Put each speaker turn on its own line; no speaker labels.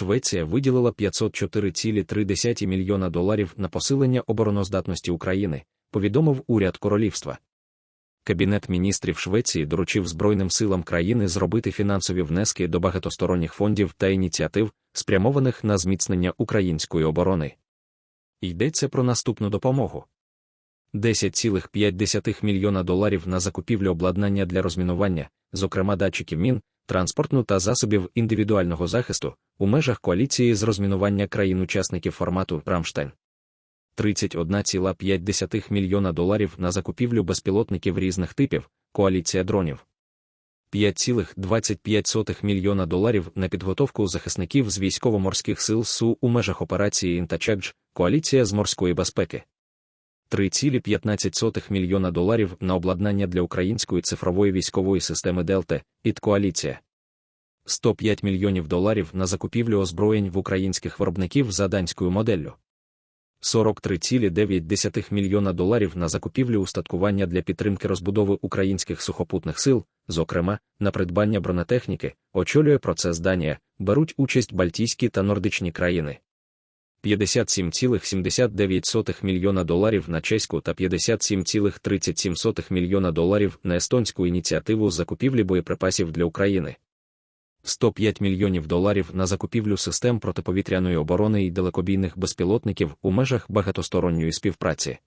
Швеція виділила 504,3 мільйона доларів на посилення обороноздатності України, повідомив уряд королівства. Кабінет міністрів Швеції доручив Збройним силам країни зробити фінансові внески до багатосторонніх фондів та ініціатив, спрямованих на зміцнення української оборони. Йдеться про наступну допомогу. 10,5 мільйона доларів на закупівлю обладнання для розмінування, зокрема датчиків мін, транспортну та засобів індивідуального захисту у межах коаліції з розмінування країн-учасників формату Рамштайн. 31,5 мільйона доларів на закупівлю безпілотників різних типів, коаліція дронів. 5,25 мільйона доларів на підготовку захисників з військово-морських сил СУ у межах операції Інтачадж, коаліція з морської безпеки. 3,15 мільйона доларів на обладнання для української цифрової військової системи Делта, ІТ коаліція. 105 мільйонів доларів на закупівлю озброєнь в українських виробників за данською моделлю. 43,9 мільйона доларів на закупівлю устаткування для підтримки розбудови українських сухопутних сил, зокрема, на придбання бронетехніки, очолює процес Данія, беруть участь Балтійські та Нордичні країни. 57,79 мільйона доларів на чеську та 57,37 мільйона доларів на естонську ініціативу закупівлі боєприпасів для України. 105 мільйонів доларів на закупівлю систем протиповітряної оборони і далекобійних безпілотників у межах багатосторонньої співпраці.